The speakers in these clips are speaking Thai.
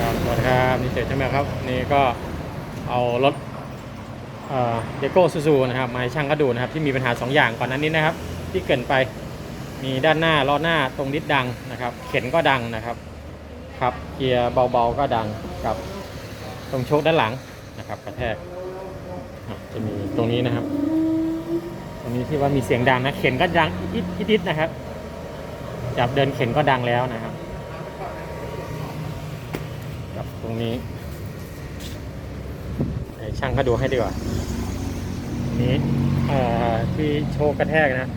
ครับสวัสดีครับนี่เจ๋ใช่ไหมครับ นี่ก็เอารถเดโก้ซูซูนะครับมาให้ช่างก็ดูนะครับที่มีปัญหา 2 อย่างก่อนหนั้นนี้นะครับ ที่เกินไปมีด้านหน้าล้อหน้าตรงดิสดังนะครับ เข็นก็ดังนะครับครับเกียร์เบาๆก็ดังกับตรงโชคด้านหลังนะครับกระแทกจะมีตรงนี้นะครับ ตรงนี้ที่ว่ามีเสียงดังนะเข็นก็ดังอิดอิดอิดนะครับจับเดินเข็นก็ดังแล้วนะครับ กับ ตรงนี้ให้ช่างเขาดูให้ดีกว่านี้เอ่อที่โชว์กระแทกนะ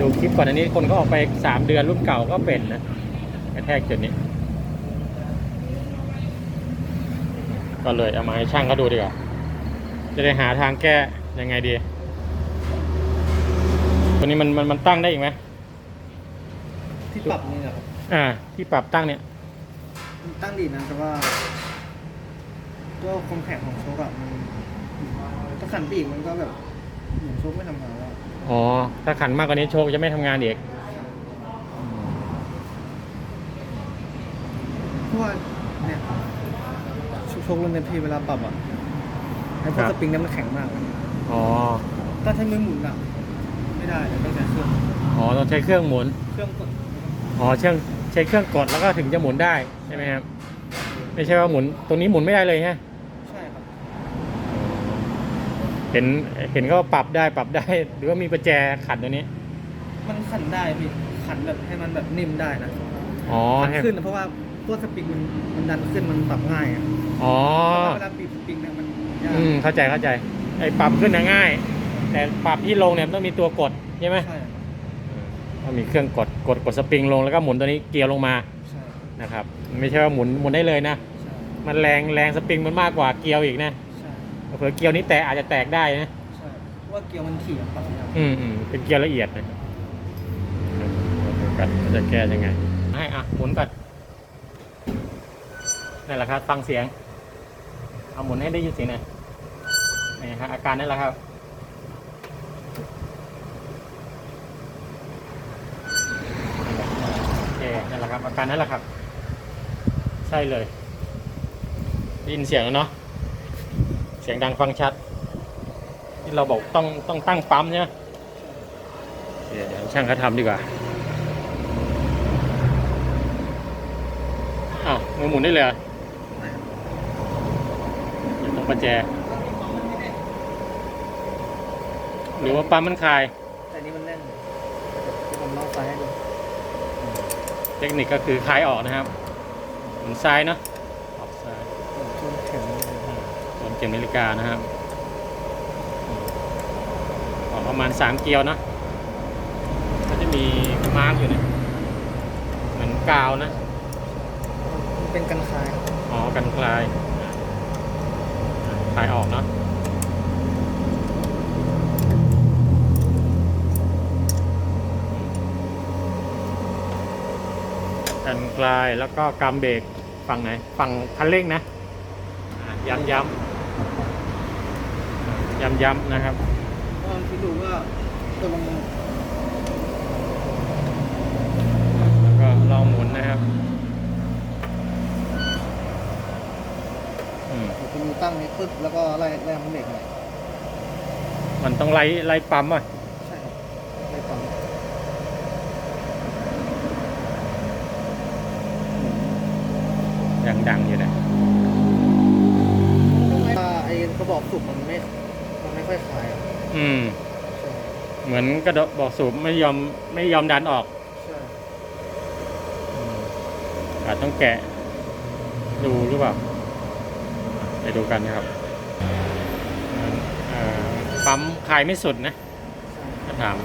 ดูคลิปก่อนอันนี้คนก็ออกไปสามเดือนรุ่นเก่าก็เป็นนะ กระแทกจุดนี้ ก็เลยเอามาให้ช่างเขาดูดีกว่า จะได้หาทางแก้ยังไงดี ตัวนี้มันมันมันตั้งได้อีกไหมที่ปรับนี่นะครับ อ่า ที่ปรับตั้งเนี่ยมัน ตั้งดีนะแต่ว่า ตัวความแข็งของโชคอะมันถ้าขันปีกมันก็แบบเหมือนโชคไม่ทำงานแล้วอ๋อ ถ้าขันมากกว่านี้โชคจะไม่ทำงานอีกเพราะว่าเนี่ยโชคโชครุ่นเนี่ยพี่เวลาปรับอะไอ้พวคกรับสปริงเนี่ยมันแข็งมากเลยอ๋อ ถ้าใช้มือหมุนอะไม่ได้เลยต้องใช้เครื่องอ๋อต้องใช้เครื่องหมุนเครื่องกด อ๋อเชื่อง ใช้เครื่องกดแล้วก็ถึงจะหมุนได้ใช่ไหมครับไม่ใช่ว่าหมุนตรงนี้หมุนไม่ได้เลยฮะใช่ครับเห็นเห็นก็ปรับได้ปรับได้ หรือว่ามีประแจขัดตัวนี้ มันขันได้พี่ขันแบบให้มันแบบนิ่มได้นะอ๋อขันให้ขึ้นนะเพราะว่าตัวสปริงมันมันดันขึ้นมันปรับง่ายอะอ๋อเวลาบีบสปริงเนี่ยมันยากอืมเข้าใจเข้าใจไอ้ปรับขึ้นน่ะง่าย แต่ปรับที่ลงเนี่ยมันต้องมีตัวกดใช่ไหมใช่ ครับต้องมีเครื่องกดกดกดสปริงลงแล้วก็หมุนตัวนี้เกียร์ลงมาใช่นะครับ ไม่ใช่ว่าหมุนหมุนได้เลยนะ ใช่มันแรงแรงสปริงมันมากกว่าเกียร์อีกนะใช่เผื่อเกียร์นี้แตกอาจจะแตกได้นะใช่เพราะว่าเกียวมันถี่อะปรับยากอืมอืมเป็นเกียร์ละเอียดนะครับมาดูกันว่าจะแก้ยังไง ให้อะหมุนก่อนนั่นแหละครับ ฟังเสียง เอาหมุนให้ได้ยินเสียงหน่อยนี่ครับอาการนั่นแหละครับ โอเคนั่นแหละครับอาการนั่นแหละครับ ใช่เลยได้ยินเสียงแล้วเนาะเสียงดังฟังชัด ที่เราบอกต้องต้องตั้งปั๊มใช่ไหมเดี๋ยวเดี๋ยวช่างเขาทำดีกว่าอ้าวมือหมุนได้เลยเหรอเดี๋ยวต้องประแจ หรือว่าปั๊มมันคลายแต่นี่มันแน่นที่ผมลองไฟให้ดู เทคนิคก็คือคลายออกนะครับหมุนซ้ายเนาะออกซ้ายผมทวนแข็งส่วนเข็มนาฬิกานะครับออกประมาณสามเกลียวเนาะก็จะมีมาร์กอยู่เนี่ยเหมือนกาวนะมันเป็นกันคลาย อ๋อ กันคลาย คลายออกเนาะ กันคลายแล้วก็กำเบรกฝั่งไหนฝั่งคันเร่งนะอะย้ำย้ำย้ำย้ำนะครับลองคิดดูว่าตัวมันแล้วก็ลองหมุนนะครับอืมคุณตั้งนี้ปึ๊บแล้วก็ไล่ไล่มันเด็กหน่อยมันต้องไล่ไล่ปั๊มอะ ใช่ครับไล่ปั๊ม ยัง ดังอยู่นะถ้าไอ้กระบอกสูบมันไม่ มันไม่ค่อยคลายอะอืมใช่เหมือนกระดกบอกสูบไม่ยอมไม่ยอมดันออกใช่อาจต้องแกะ ดูหรือเปล่า ไปดูกันนะครับเอ่อปั๊มคลายไม่สุดนะใช่ถ้าถาม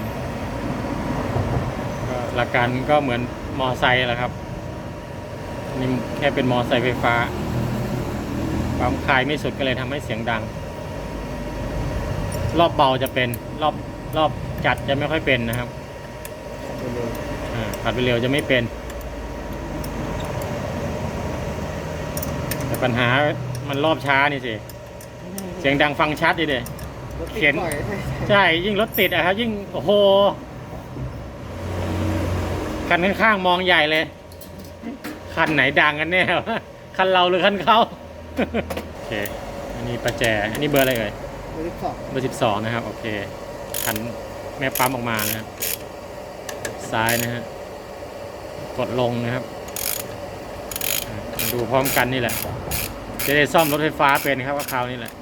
ก็หลักการก็เหมือนมอไซค์แหละครับ นี่แค่เป็นมอไซค์ไฟฟ้าปั๊มคลายไม่สุดก็เลยทำให้เสียงดัง รอบเบาจะเป็นรอบรอบจัดจะไม่ค่อยเป็นนะครับไปเลยอ่าขัดไปเร็วจะไม่เป็น แต่ปัญหามันรอบช้านี่สิ เสียงดังฟังชัดดิเด้รถติดเขียนบ่อยใช่ใช่ใช่ยิ่งรถติดอะครับยิ่งโอ้โหคันข้างๆมองใหญ่เลย คันไหนดังกันแน่วะคันเราหรือคันเขาโอเคอันนี้ประแจอันนี้เบอร์อะไรเอ่ยเบอร์ที่สองเบอร์สิบสองนะครับโอเคคันแม่ปั๊มออกมานะครับซ้ายนะฮะกดลงนะครับอะมาดูพร้อมกันนี่แหละ จะได้ซ่อมรถไฟฟ้าเป็นครับว่าคราวนี้แหละ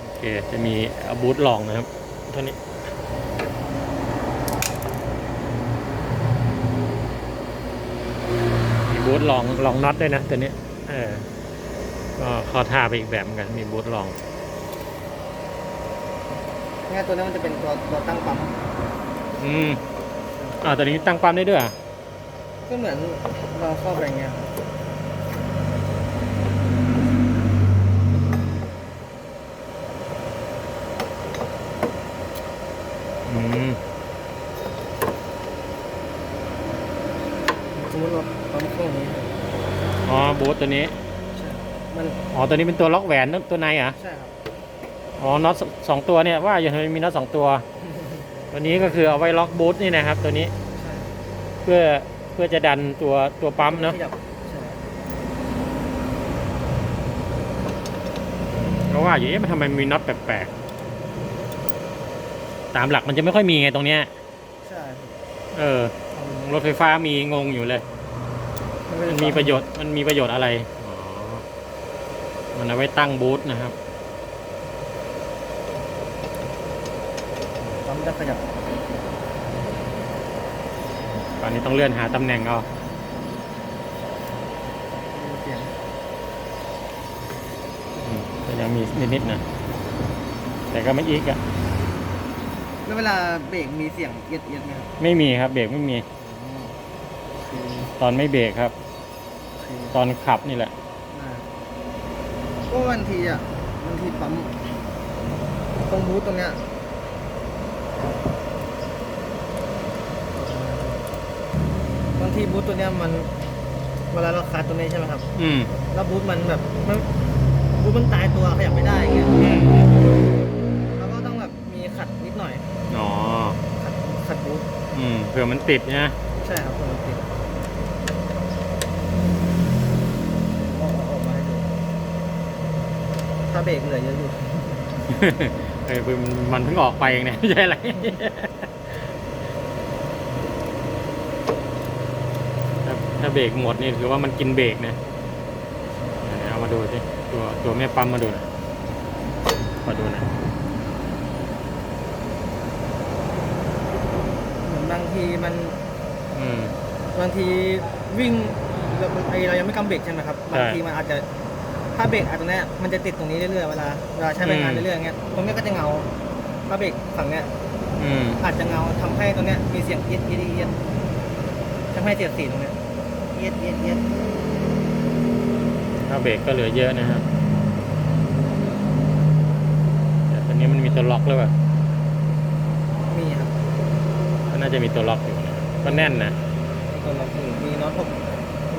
โอเคจะมีเอาบูทลองนะครับเท่านี้ บูทลองลองน็อตด้วยนะตัวนี้เออก็เข้อท่าไปอีกแบบเหมือนกันมีบูทลองเนี่ยตัวนี้มันจะเป็นตัวตัวตั้งปั๊มอืมอ่าตัวนี้ตั้งปั๊มได้ด้วยเหรอก็เหมือนเราครอบอะไรเงี้ยครับ อืม สมมติเราปั๊มช่วงนี้ อ๋อ บูท ตัวนี้ ใช่มันอ๋อ ตัวนี้เป็นตัวล็อกแหวนตัวในเหรอะใช่ครับอ๋อ น็อตสสองตัวเนี่ยว่าอย่างไรมีน็อตสองตัว ตัวนี้ก็คือเอาไว้ล็อกบูทนี่นะครับ ตัวนี้ ใช่เพื่อเพื่อจะดันตัวตัวปั๊มเนาะ ขยับใช่เพราะว่าอย่างนี้มันทำไมมีน็อตแปลกๆ ตามหลักมันจะไม่ค่อยมีไงตรงเนี้ย ใช่เออ รถไฟฟ้ามีงงอยู่เลย มันมีประโยชน์มันมีประโยชน์อะไรอ๋อมันเอาไว้ตั้งบูธนะครับปั๊มจะขยับตอนนี้ต้องเลื่อนหาตำแหน่งเอามีเสียงอืมแต่ยังมีนิดๆนะแต่ก็ไม่อีกอะแล้วเวลาเบรกมีเสียงเอียดเอียดไหมครับไม่มีครับเบรกไม่มีคือ ตอนไม่เบรกครับคือ ตอนขับนี่แหละอ่าก็บางทีอะบางทีปั๊มตรงบูธตรงเนี้ยบางทีบูธตัวเนี้ยมันเวลาเราคัดตัวนี้ใช่ไหมครับ อืม แล้วบูธมันแบบมันบูธมันตายตัวขยับไม่ได้อย่างเงี้ยอืมเราก็ต้องแบบมีขัดนิดหน่อย อ๋อ ขัดขัดบูธอืม เผื่อมันติดนะ ใช่ครับปกติเอาเอาออกมาให้ดูถ้า เบรกเหลือเยอะอยู่เออคือมันมันเพิ่งออกไปเองเนี่ยไม่ใช่อะไรถ้าถ้าเบรกหมดนี่ถือว่ามันกินเบรกนะเดี๋ยวเอามาดูสิตัวตัวแม่ปั๊มมาดูหน่อยขอดูหน่อยเหมือนบางทีมันอืมบางทีวิ่งเราไอเรายังไม่กำเบรกใช่ไหมครับใช่บางทีมันอาจจะ ถ้าเบรกอาจตรงเนี้ยมันจะติดตรงนี้เรื่อยๆเวลาเวลาใช้งานอืมเรื่อยๆเงี้ยตรงเนี้ยก็จะเงาถ้าเบรกฝั่งเนี้ยอืมอาจจะเงาทำให้ตรงเนี้ยมีเสียงเอียดเอียดเอียดทำให้เสียงสีตรงเนี้ยเอียดเอียดเอียดถ้าเบรกก็เหลือเยอะนะครับแต่ตอนนี้มันมีตัวล็อกหรือเปล่ามีครับก็น่าจะมีตัวล็อกอยู่นะก็แน่นนะตัวล็อกอยู่มีน็อตหก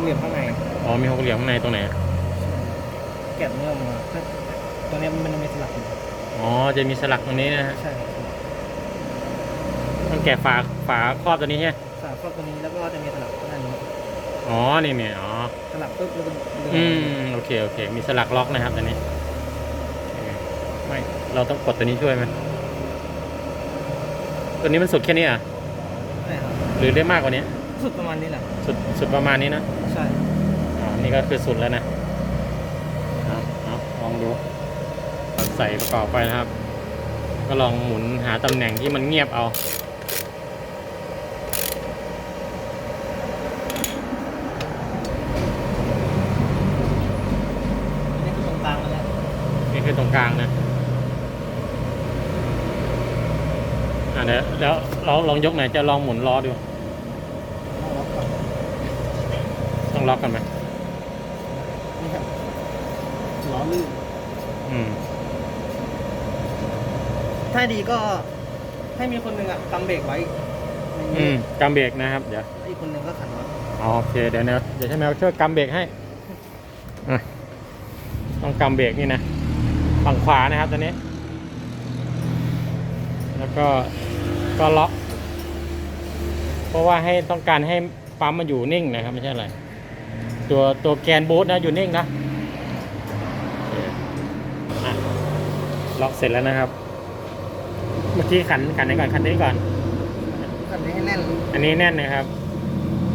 เหลี่ยมข้างในอ๋อมีหกเหลี่ยมข้างในตรงไหน แกะเนื้อออกมาตัวเนี้ยมันมีสลักอยู่อ๋อจะมีสลักตรงนี้นะฮะใช่ครับต้องแกะฝาฝาครอบตัวนี้ใช่ไหมสลักครอบตัวนี้แล้วก็จะมีสลักด้านนี้อ๋อนี่เนี่ยอ๋อสลักปุ๊บแล้วก็ดึงอืมโอเคโอเค มีสลักล็อกนะครับตัวนี้เออไม่เราต้องกดตัวนี้ช่วยไหมตัวนี้มันสุดแค่นี้อะใช่ครับหรือได้มากกว่านี้ สุดประมาณนี้แหละสุดสุดประมาณนี้นะใช่อ๋อนี่ก็คือสุดแล้วนะเอาเอาลองดูเรา ใส่ประกอบไปนะครับ ก็ลองหมุนหาตำแหน่งที่มันเงียบเอานี่คือตรงกลางแล้วนี่คือตรงกลางนะอ่าเดี๋ยวแล้วเราลองยกไหนอยจะลองหมุนล้อดู ต้องล็อกก่อนต้องล็อกกันไหม นี่ครับล้อลื่น อืม ถ้าดีก็ให้มีคนหนึ่งอะกำเบรกไว้อย่างอืนี้มกำเบรกนะครับ เดี๋ยวอีกคนหนึ่งก็ขันน็อตอ๋อโอเคเดี๋ยวแนวเดี๋ยวให้แมวช่วยกำเบรกให้อะต้องกำเบรกนี่นะฝั่งขวานะครับตัวนี้ แล้วก็ก็ล็อก เพราะว่าให้ต้องการให้ปั๊มมันอยู่นิ่งนะครับ ไม่ใช่อะไร ตัวตัวแกนบูทนะอยู่นิ่งนะโอเคอะล็อกเสร็จแล้วนะครับ เมื่อกี้ขันขันไหนก่อนขันนี้ก่อน ขันนี้ให้แน่น อันนี้แน่นนะครับ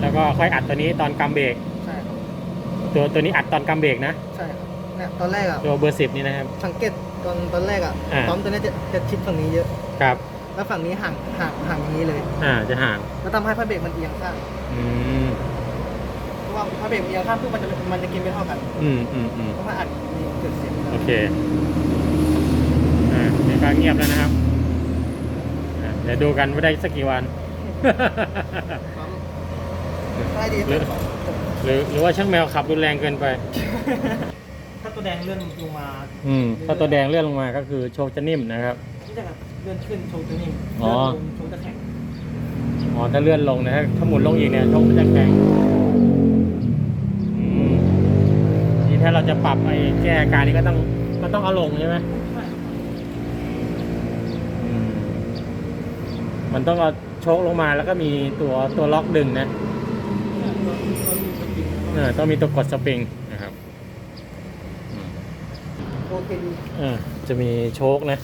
แล้วก็ค่อยอัดตัวนี้ตอนกำเบรกใช่ครับตัวตัวนี้อัดตอนกำเบรกนะใช่ครับเนี่ยตอนแรกอะตัวเบอร์สิบนี่นะครับ สังเกตตอนตอนแรกอะอ่าปั๊มตัวเนี้ยจะจะชิดฝั่งนี้เยอะ ครับ แล้วฝั่งนี้ห่างห่างห่างอย่างนี้เลย อ่าจะห่างแล้วทำให้พระเบรกมันเอียงข้างอืมเพราะว่าพระเบรกเอียงข้างปุ๊บมันจะมันจะกินไม่เท่ากันอืมอืมอืม เพราะว่าอัดมีเกิดเสียงโอเค อ่านี่ก็เงียบแล้วนะครับอะเดี๋ยวดูกันว่าได้สักกี่วันปั๊มได้ดีหรือหรือหรือว่าช่างแมวขับรุนแรงเกินไป ถ้าตัวแดงเลื่อนลงมาอืมถ้าตัวแดงเลื่อนลงมาก็คือโชคจะนิ่มนะครับนี่จะเลื่อนขึ้นโชว์ตัวนี้อ๋อ เลื่อนลงโชว์จะแข็งอ๋อถ้าเลื่อนลงนะฮะถ้าหมุนลงอีกเนี่ยโชคมันจะแข็งอืมนี่ถ้าเราจะปรับไอ้แก้อาการนี้ก็ต้องก็ต้องเอาลงใช่ไหม ใช่ อืม มันต้องเอาโชคลงมาแล้วก็มีตัวตัวล็อกดึงนะตัวตัวมีสปริงเออต้องมีตัวกดสปริงนะครับอืมโอเคดีเออจะมีโชคนะ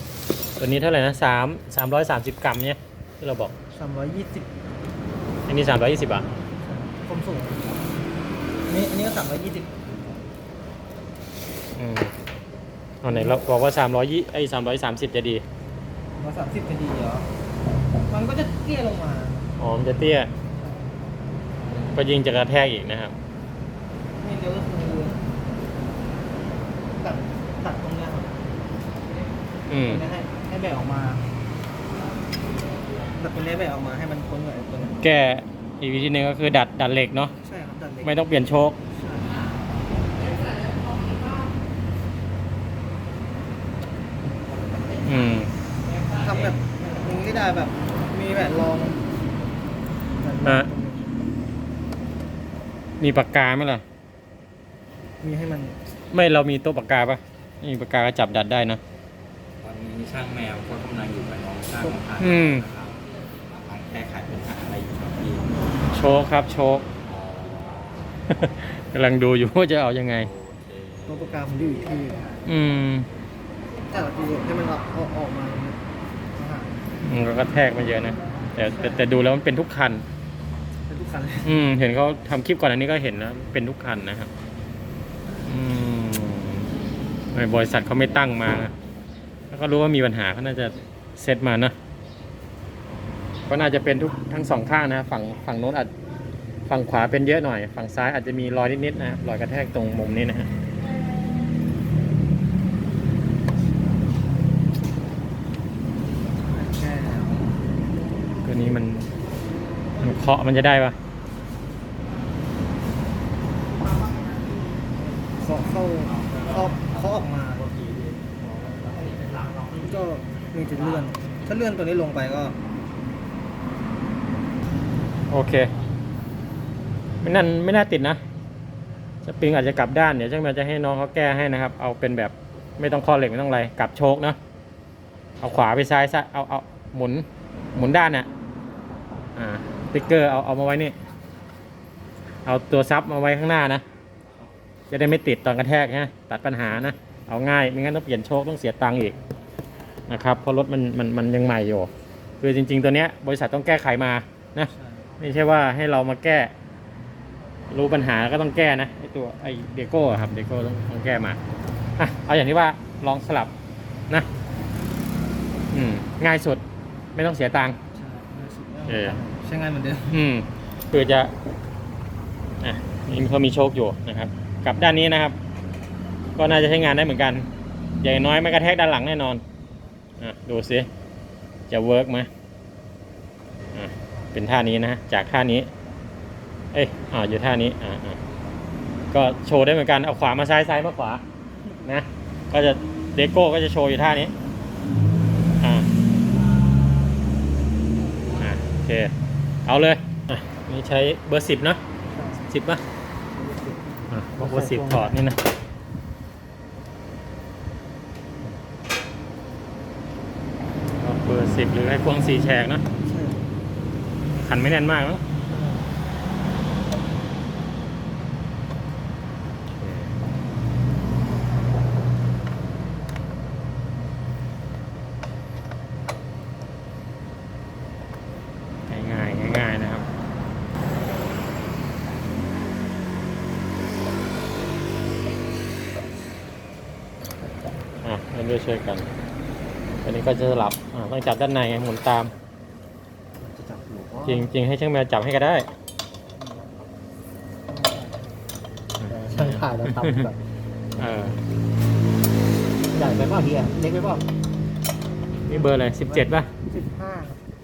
ตัวนี้เท่าไหร่นะสามสามร้อยสามสิบกรัมเนี่ยที่เราบอกสามร้อยยี่สิบอันนี้สามร้อยยี่สิบอะความสูงอันนี้อันนี้ก็สามร้อยยี่สิบอืมเอาไหนเราบอกว่าสามร้อยยี่ไอ้สามร้อยสามสิบจะดีร้อยสามสิบจะดีเหรอ มันก็จะเตี้ยลงมา อ๋อมันจะเตี้ย ก็ยิงจะกระแทกอีกนะครับนี่เดียวก็คือตัดตัดตรงเนี้ยครับอืมตรงเนี้ยให้ให้แบกออกมาตัดตรงเนี้ยแบกออกมาให้มันพ้นกับไอ้ตัวเนี้ยแก้อีกวิธีหนึงก็คือดัดดัดเหล็กเนาะ ใช่ครับตัดเล็กไม่ต้องเปลี่ยนโชค ใช่ อืม ทำแบบอย่างนี้ก็ได้แบบ มีแบบรองแบบรอง ฮะ มีปากกาไหมล่ะ มีให้มันไม่เรามีโต๊ะปากกาปะมีปากกาก็จับดัดได้นะ ตอนนี้ช่างแมวก็กำลังอยู่กับน้องช่างของพันอืม นะครับกำลังแก้ไขปัญหาอะไรอยู่ครับพี่โชคครับ โชค อ๋อกำลังดูอยู่ว่าจะเอายังไงโอเคตัวประกาผมอยู่อีกที่อืมแต่ละทีให้มันออกออกออกมาอย่างเงี้ยอาหารมันก็กระแทกมาเยอะนะแต่แต่แต่ดูแล้วมันเป็นทุกคันเป็นทุก คันเลยอืม เห็นเขาทำคลิปก่อนอันนี้ก็เห็นนะเป็นทุกคันนะครับอืมไม่บริษัทเขาไม่ตั้งมาแล้วก็รู้ว่ามีปัญหาเขาน่าจะเซตมานะก็น่าจะเป็นทุกทั้งสองข้างนะฝั่งฝั่งโน้นอาจฝั่งขวาเป็นเยอะหน่อย ฝั่งซ้ายอาจจะมีรอยนิดๆนะครับรอยกระแทกตรงมุมนี้นะฮะแค่ตัวนี้มันมันเคาะมันจะได้ปะ เคาะเข้าเคาะเคาะออกมา ก็มีจะเลื่อน ถ้าเลื่อนตัวนี้ลงไปก็ โอเค ไม่นั่นไม่น่าติดนะสปริงอาจจะกลับด้านเดี๋ยวช่างแมวจะให้น้องเขาแก้ให้นะครับ เอาเป็นแบบไม่ต้องข้อเหล็กไม่ต้องอะไรกลับโชคเนาะเอาขวาไปซ้ายซะเอาเอาหมุนหมุนด้านน่ะอ่าติ๊กเกอร์เอาเอามาไว้นี่ เอาตัวซับมาไว้ข้างหน้านะ จะได้ไม่ติดตอนกระแทกนะตัดปัญหานะ เอาง่ายไม่งั้นต้องเปลี่ยนโชคต้องเสียตังค์อีกนะครับเพราะรถมันมันมันยังใหม่อยู่คือจริง ๆ ตัวเนี้ยบริษัทต้องแก้ไขมานะไม่ใช่ว่าให้เรามาแก้ รู้ปัญหาก็ต้องแก้นะไอตัวไอเดโก้อะครับเดโก้ต้องต้องแก้มาอะเอาอย่างที่ว่าลองสลับนะ อืมง่ายสุดไม่ต้องเสียตังค์เออใช้งานเหมือนเดิมอืมคือจะอะนี่เขามีโชคอยู่นะครับ กับด้านนี้นะครับ ก็น่าจะใช้งานได้เหมือนกัน อย่างน้อยไม่กระแทกด้านหลังแน่นอนอะดูสิจะเวิร์กไหมอะเป็นท่านี้นะจากท่านี้ เอ้ยอ่าอยู่ท่านี้อ่าอ่าก็โชว์ได้เหมือนกันเอาขวามาซ้ายซ้ายมาขวานะ ก็จะเดโก้ก็จะโชว์อยู่ท่านี้อ่าโอเคเอาเลยอะนี่ใช้เบอร์สิบนะสิบป่ะ อะเบอร์สิบถอดนี่นะเบอร์สิบหรือให้ควงสี่แฉกนะใช่ขันไม่แน่นมากมั้ง นด้วยช่วยกันอันนี้ก็จะสลับอ่า ต้องจับด้านในไงหมุนตาม จะจับหลวงพ่อจริงจริงให้ช่างแมวจับให้ก็ได้ช่างถ่ายแล้วทำแบบเออ ใหญ่ไปเปล่าเฮียเล็กไปเปล่านี่เบอร์อะไรสิบเจ็ดป่ะ สิบห้า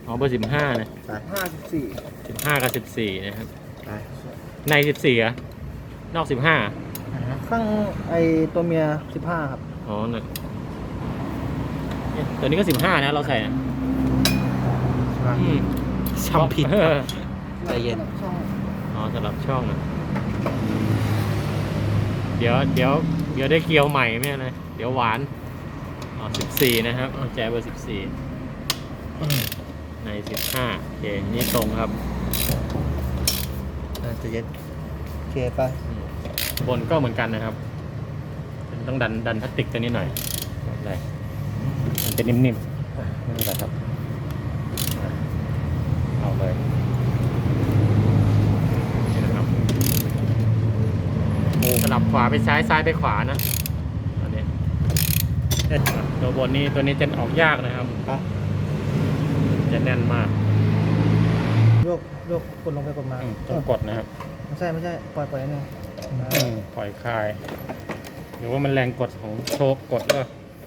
อ๋อ เบอร์สิบห้านะห้าสิบสี่สิบห้ากับสิบสี่นะครับ ไปในสิบสี่อะนอกสิบห้าข้างไอตัวเมียสิบห้าครับ อ๋อน่ะเอ๊ะ ตัวนี้ก็สิบห้านะเราใส่นะอืมจำผิด เออใจเย็นช่องอ๋อสำหรับช่องนะเดี๋ยวเดี๋ยวเดี๋ยวได้เกลียวใหม่ไม่อะไรเดี๋ยวหวาน อ๋อสิบสี่นะครับเอาแจเบอร์สิบสี่ในสิบห้าโอเคนี่ตรงครับจะเย็นโอเคไปอืมบนก็เหมือนกันนะครับ ต้องดันดันพลาสติกตัวนี้หน่อยได้มัน จะนิ่มๆไม่เป็นไรครับอะเอาเลยนี่นะครับโอ้สลับขวาไปซ้ายซ้ายไปขวานะอันนี้ตัวบนนี้ตัวนี้จะออกยากนะครับจะแน่นมากโยกโยกกดลงไปกดมาอืมต้องกดนะครับไม่ใช่ไม่ใช่ปล่อยปล่อยนิดนึงปล่อยคลาย หรือว่ามันแรงกดของโชคกดแล้ว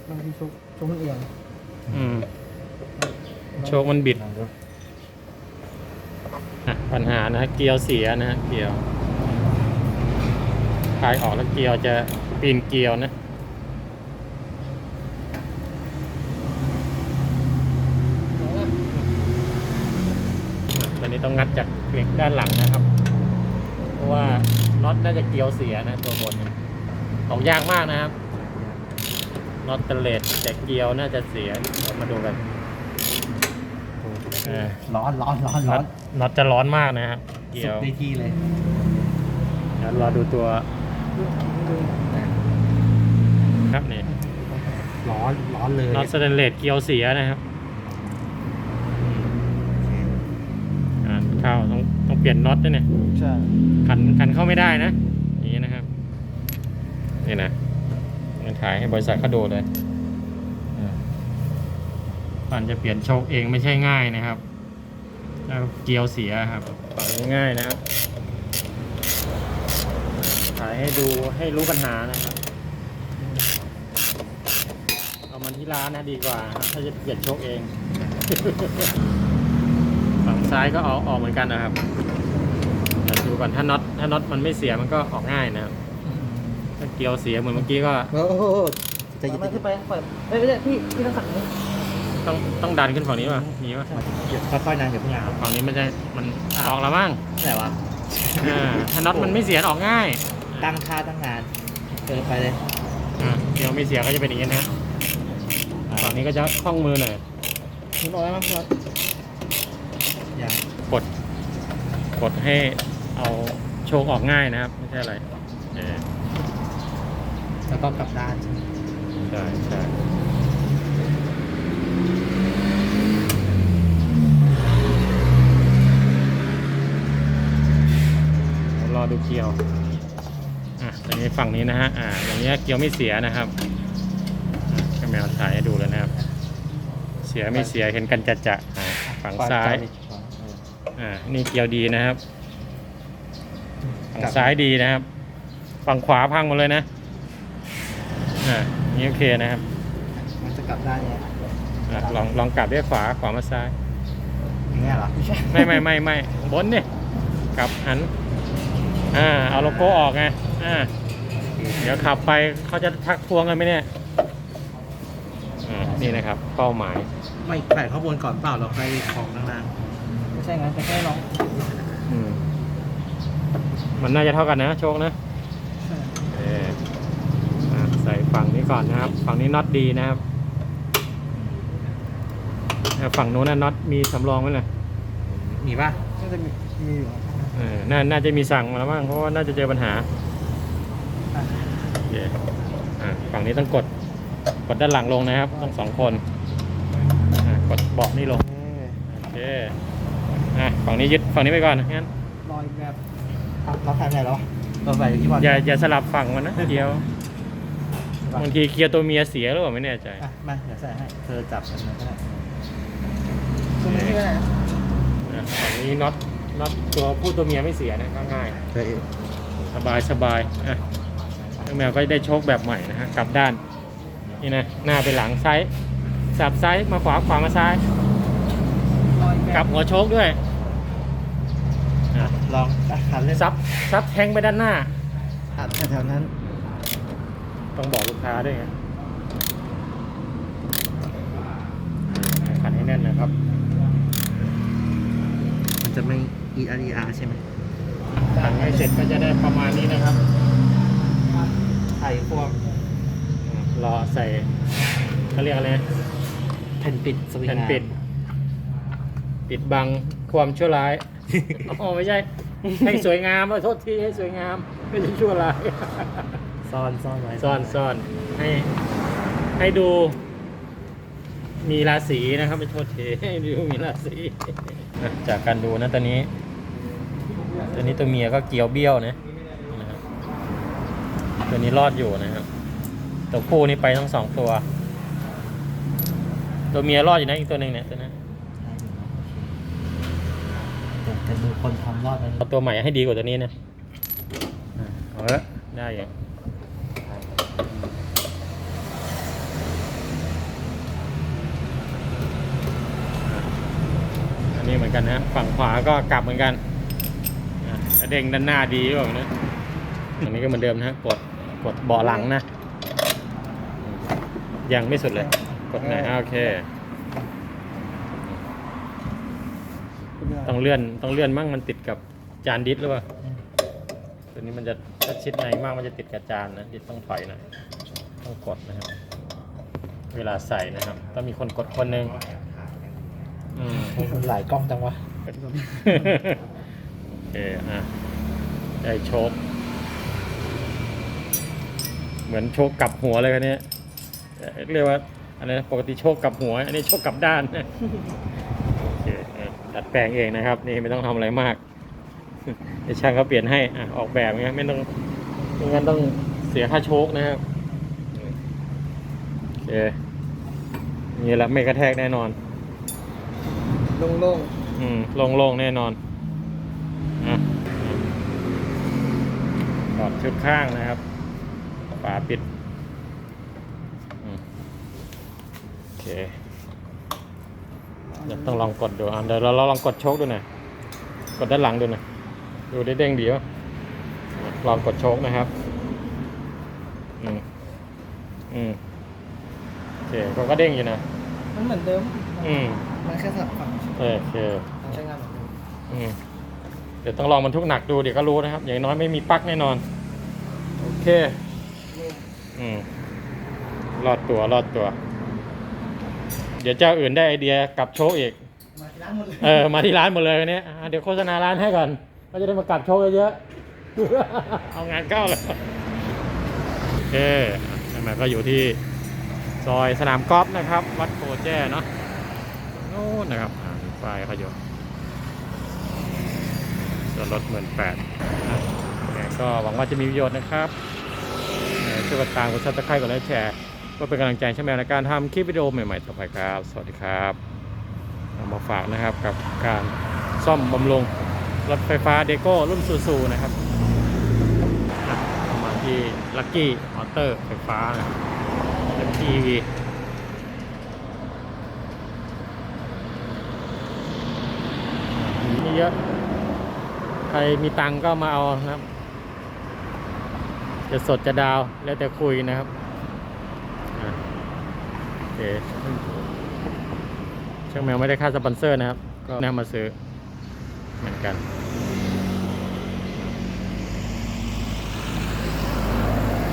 บางทีชุกชุกมันเอียง อืม โชคมันบิดปัญหานะฮะเกียวเสียนะฮะเกียวคลายออกแล้วเกียวจะปีนเกียวนะตอนนี้ต้องงัดจากเหล็กด้านหลังนะครับ เพราะว่าน็อตน่าจะเกียวเสียนะตัวบนเออกยากมากนะครับ น็อตเตเลตแต่เกียวน่าจะเสียเรามาดูกันเออร้อนร้อนร้อนน็ร้ออตนน็อตจะร้อนมากนะครับเกีสุยดวในที่เลยเดี๋ยวรอดูตัวครับนี่ร้อนร้อนเลยน็อตสแตนเลสเกียวเสียนะครับอ่าเข้าต้องต้องเปลี่ยนน็อตด้วยเนี่ย ใช่ขันขันเข้าไม่ได้นะอย่างนี้นะครับ นี่นะเงินถ่ายให้บริษัทเขาดูเลยอ่าก่อนจะเปลี่ยนโชคเองไม่ใช่ง่ายนะครับแล้วเกียวเสียครับฝั่นง่ายนะครับ ถ่ายให้ดูให้รู้ปัญหานะครับ เอามันที่ร้านนะดีกว่าครับถ้าจะเปลี่ยนโชคเองฝั่งซ้ายก็เอาออกเหมือนกันนะครับเดี๋ยวดูก่อนถ้าน็อตถ้าน็อตมันไม่เสียมันก็ออกง่ายนะครับ เกลียวเสียเหมือนเมื่อกี้ก็โอ้โหใจจะเย็ไม่นขึ้นไปปล่อยเอ้ยไม่ใช่พี่พี่ต้องขัดนี้ต้องต้องดันขึ้นฝั่งนี้ป่ะมีป่ะค่อยๆนะอย่าเพิ่งเอาฝั่งนี้มันจะมันออกแล้วมั้งไหนวะอ่าถ้าน็อตมันไม่เสียออกง่ายตั้งค่าตั้งนานเกินไปเลยอ่าเดี๋ยวไม่เสียก็จะเป็นอย่างนี้นะฮะฝั่งนี้ก็จะคล่องมือหน่อยคุณบอกแล้วมั้งครับอย่างกดกดให้เอาโชคออกง่ายนะครับ ไม่ใช่อะไรเออ แล้วก็กลับด้านใช่ใช่เดี๋ยวรอดูเกียว อะตอนนี้ฝั่งนี้นะฮะ อ่าอย่างนี้ยเกียวไม่เสียนะครับอะก็แมวถ่ายให้ดูเลยนะครับ เสียไม่เสียเห็นกันจัดจะอ่าฝั่งซ้าย อ่า นี่เกียวดีนะครับ ฝั่งซ้ายดีนะครับ ฝั่งขวาพังหมดเลยนะ อ่านี่โอเคนะครับ มันจะกลับด้านเนี้ยอะลองลองกลับด้วยขวาขวามาซ้าย อย่างเงี้ยเหรอ ไม่ใช่ไม่ไม่ไม่ไม่บนเนี่ยกลับหัน อ่า เอาโลโก้ออกไง อ่า เดี๋ยวขับไปเขาจะทักทวงกันไหมเนี่ยอ่านี่นะครับ เป้าหมาย ไม่แขวนข้างบนก่อนเปล่าเราไปของข้างล่างไม่ใช่งั้นแต่แค่น้องอืม มันน่าจะเท่ากันนะ โชคนะใช่เอออะ ใส่ฝั่งนี้ก่อนนะครับ ฝั่งนี้น็อตดีนะครับอะฝั่งนู้นนะน็อตมีสำรองไหมล่ะมีป่ะน่าจะมีมีอยู่ครับเออน่าน่าจะมีสั่งมาแล้วบ้างเพราะว่าน่าจะเจอปัญหาโอเคอะฝั่งนี้ต้องกดกดด้านหลังลงนะครับต้องสองคนอะกดเบาะนี่ลงโอเคอะฝั่งนี้ยึดฝั่งนี้ไปก่อนงั้นรอยแบบเราใส่ไหนแล้วเราใส่ที่บอลอย่าอย่าสลับฝั่งมันนะเดียวโบางทีเคลียร์ตัวเมียเสียหรือเปล่าไม่แน่ใจอะมาเดี๋ยวใส่ให้เธอจับกันมาก็ได้ตรงนี้ก็ได้นะนะฝั่งนี้น็อตน็อตตัวผู้ตัวเมียไม่เสียนะง่ายเธอๆสบายสบายอะน้องแมวก็ได้โชคแบบใหม่นะฮะกลับด้านนี่นะหน้าไปหลังซ้ายสับซ้ายมาขวาขวามาซ้ายรอยแบกลับบหัวโชคด้วยอะลองอะหันเล่นซับซับแทงไปด้านหน้าอัดแถวๆนั้น ต้องบอกลูกค้าด้วยไงขันให้แน่นนะครับ มันจะไม่ E R E R ใช่ไหมขันให้เสร็จก็จะได้ประมาณนี้นะครับไข่พวกอืมรอใส่เขาเรียกอะไรนะแผ่นปิดสวิงแผ่นงานปิด ปิดบังความชั่วร้ายอ๋อไม่ใช่ให้สวยงามขอโทษทีให้สวยงาม ไม่ใช่ชั่วร้าย ซ่อนซ่อนไว้ซ่อนซ่อนให้ให้ดู มีราศีนะครับไม่โทษทีให้ดูมีราศีนะจากการดูนะตอนนี้ตัวนี้ตัวเมียก็เกี่ยวเบี้ยวนะนะครับตัวนี้รอดอยู่นะครับตัวผู้นี่ไปทั้งสองตัว ตัวเมียรอดอยู่นะอีกตัวหนึ่งเนี่ยตัวนั้นเดี๋ยวจะดูคนทำรอดไหมเอาตัวใหม่ให้ดีกว่าตัวนี้นะอะเอาละได้อย่าง อันนี้เหมือนกันนะ ฝั่งขวาก็กลับเหมือนกันเด้งด้านหน้าดีหรือเปล่านะอันนี้ก็เหมือนเดิมนะ กด กดเบาะหลังนะ ยังไม่สุดเลย กดไหนโอเค ต้องเลื่อน ต้องเลื่อนมั่งมันติดกับจานดิสหรือเปล่า ตัวนี้มันจะถ้าชิดในมากมันจะติดกับจานนะดิสต้องถอยหนะ ต้องกดนะครับ เวลาใส่นะครับ ต้องมีคนกดคนหนึ่ง อืมมันหลายกล้องจังวะโอเคอะได้โชค เหมือนโชคกลับหัวเลยคันนี้เอ่อเรียกว่าอะไรนะปกติโชคกลับหัว อันนี้โชคกลับด้านโอเคเออดัดแปลงเองนะครับ นี่ไม่ต้องทำอะไรมากเดี๋ยวช่างเขาเปลี่ยนให้อะออกแบบเงี้ยไม่ต้องไม่งั้นต้องเสียค่าโชคนะครับโอเคนี่แหละไม่กระแทกแน่นอน โล่งอืมโล่งๆแน่นอนอะถอดชุดข้างนะครับฝาปิดอืมโอเคเดี๋ยวต้องลองกดดูอะเดี๋ยวเราเราลองกดโชคดูหน่อยกดด้านหลังดูหน่อยดูได้เด้งดีวะลองกดโชคนะครับอืมอืมโอเคก็ก็เด้งอยู่นะ ๆมันเหมือนเดิม อืม มันแค่สลับฝั่งเฉยโอเคๆใช้งานเหมือนเดิมอืมเดี๋ยวต้องลองบรรทุกหนักดูเดี๋ยวก็รู้นะครับ อย่างน้อยไม่มีปลั๊กแน่นอน โอเค อืมรอดตัวรอดตัว เดี๋ยวเจ้าอื่นได้ไอเดียกลับโชว์อีก มาที่ร้านหมดเลยเออ มาที่ร้านหมดเลยวันนี้อะเดี๋ยวโฆษณาร้านให้ก่อนก็จะได้มากลับโชว์เยอะๆ เอางานเข้าเลยโอเคใช่ไหมก็อยู่ที่ซอยสนามกอล์ฟนะครับ วัดโพแจ้เนาะโน่นนะครับป้ายเขาอยู่ส่วนลดหมื่นแปดก็หวังว่าจะมีประโยชน์นะครับช่วยกดตามกดซับสไครต์กดไลค์แชร์เพื่อเป็นกำลังใจใช่ไหมในการทำคลิปวิดีโอใหม่ๆต่อไปครับ สวัสดีครับเอามาฝากนะครับกับการซ่อมบำรุงรถไฟฟ้าเดโก้รุ่นซูซูนะครับอะเอามาที่ลักกี้มอเตอร์ไฟฟ้านะครับลักกี้วีมี เยอะ ใครมีตังก็มาเอานะครับ จะสดจะดาวแล้วแต่คุยนะครับโอเคช่างแมวไม่ได้ค่าสปอนเซอร์นะครับ ก็แนำมาซื้อเหมือนกัน